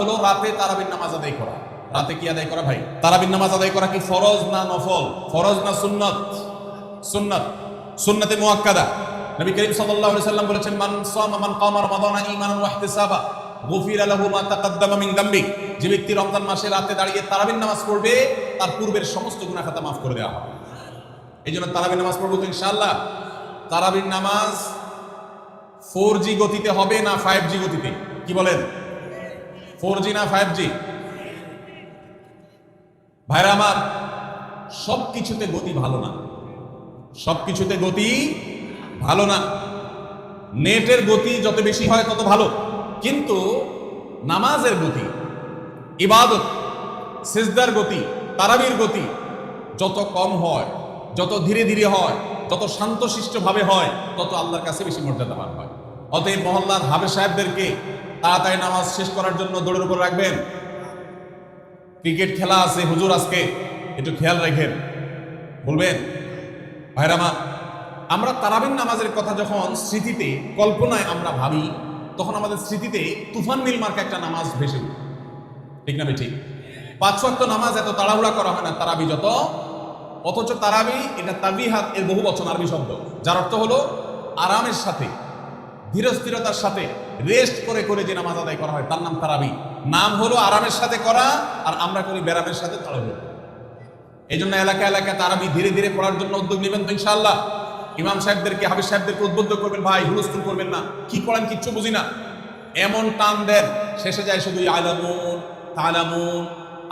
হলো রাতে তারাবির নামাজ আদায় করা। রাতে কি আদায় করা ভাই? তারাবির নামাজ আদায় করা কি ফরজ না নফল? ফরজ না সুন্নত? সুন্নত। সুন্নতে মুআক্কাদা নবী করিম সাল্লাল্লাহু আলাইহি সাল্লাম বলেছেন, মান সামা মান কামা রমাদানা ঈমানান ওয়া ইহতিসাবা, গুফিরা লাহু মা তাকাদ্দামা মিন দামবি। যে ব্যক্তি রমজান মাসে রাতে দাঁড়িয়ে তারাবির নামাজ পড়বে, তার পূর্বের সমস্ত গুনাহ খাতা মাফ করে দেওয়া হবে। এই জন্য তারাবির নামাজ পড়ব তো ইনশাআল্লাহ। তারাবির নামাজ ফোর জি গতিতে হবে না ফাইভ জি গতিতে? কি বলেন? ফোর জি না ফাইভ জি? ভাইরা আমার সব কিছুতে গতি ভালো না। সব কিছুতে গতি ভালো না। নেটের গতি যত বেশি হয় তত ভালো। কিন্তু নামাজের গতি, ইবাদত, সেজদার গতি, তারাবির গতি যত কম হয়, যত ধীরে ধীরে হয়, যত শান্তশিষ্টভাবে হয়, তত আল্লাহর কাছে বেশি মর্যাদাবান হয়। অতএব মহল্লার হাবে সাহেবদেরকে তাড়াতাড়ি নামাজ শেষ করার জন্য দৌড়ের উপর রাখবেন। ক্রিকেট খেলা আছে, হুজুর আজকে, একটু খেয়াল রাখেন। বলবেন ভাইরামা আমরা তারাবিন নামাজের কথা যখন স্মৃতিতে, কল্পনায় আমরা ভাবি, তখন আমাদের স্মৃতিতে তুফান মিল মার্কা একটা নামাজ ভেসে ঠিক না ঠিক পাঁচ ওয়াক্ত নামাজ এত তাড়াহুড়া করা হয় না, তারাবি যত, অথচ তারাবি এটা তাবিহাত এর বহু বচন আরবি শব্দ, যার অর্থ হলো আরামের সাথে ধীরস্থিরতার সাথে রেস্ট করে করে যে নামাজ আদায় করা হয়, তার নাম তারাবি। নাম হলো আরামের সাথে করা আর আমরা করি ব্যারামের সাথে তাড়াহুড়ো এই জন্য এলাকা এলাকা তারাবি ধীরে ধীরে পড়ার জন্য উদ্যোগ নেবেন তো ইনশাআল্লাহ। ইমাম সাহেবদেরকে হাবিজ সাহেবদেরকে উদ্বুদ্ধ করবেন, ভাই, হুলস্থুল করবেন না। কি করেন কিচ্ছু বুঝি না। এমন টান দেন, শেষে যায় শুধু আলামুন তালামুন।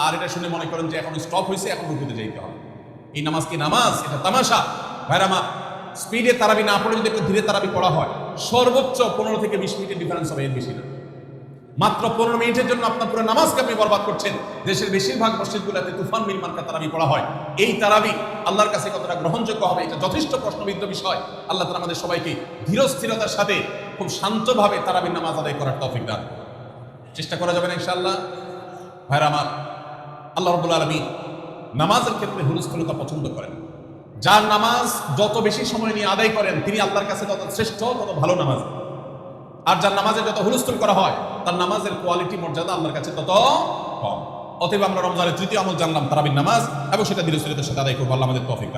আর এটা শুনে মনে করেন যে এখন স্টপ হয়েছে এখন রুকুতে যাইতে হবে। এই নামাজ কি নামাজ? এটা তামাশা। ভাইরামা স্পিডে তারাবি না পড়ে যদি একটু ধীরে তারাবি পড়া হয় সর্বোচ্চ পনেরো থেকে বিশ মিনিটের ডিফারেন্স হবে এর বেশি না। মাত্র পনেরো মিনিটের জন্য আপনার পুরো নামাজকে আপনি বরবাদ করছেন। দেশের বেশিরভাগ মসজিদগুলোতে তুফান মিল মার্কা তারাবি পড়া হয়। এই তারাবি আল্লাহর কাছে কতটা গ্রহণযোগ্য হবে এটা যথেষ্ট প্রশ্নবিদ্ধ বিষয়। আল্লাহ তালা আমাদের সবাইকে ধীরস্থিরতার সাথে খুব শান্তভাবে তারাবির নামাজ আদায় করার তফিক দান। চেষ্টা করা যাবে না ইনশাআল্লাহ। ভাইরা আমার, আল্লাহ রবুল আলমী নামাজের ক্ষেত্রে হুলস্থুলতা পছন্দ করেন। যার নামাজ যত বেশি সময় নিয়ে আদায় করেন, তিনি আল্লাহর কাছে তত শ্রেষ্ঠ, তত ভালো নামাজ। আর যার নামাজে যত হুলস্থুল করা হয়, তার নামাজের কোয়ালিটি মর্যাদা আল্লাহর কাছে তত কম। অতএব আমরা রমজানের তৃতীয় আমল জানলাম, তারাবির নামাজ, এবং সেটা ধীরে সাথে আদায় করব। আল্লাহ আমাদের তফিক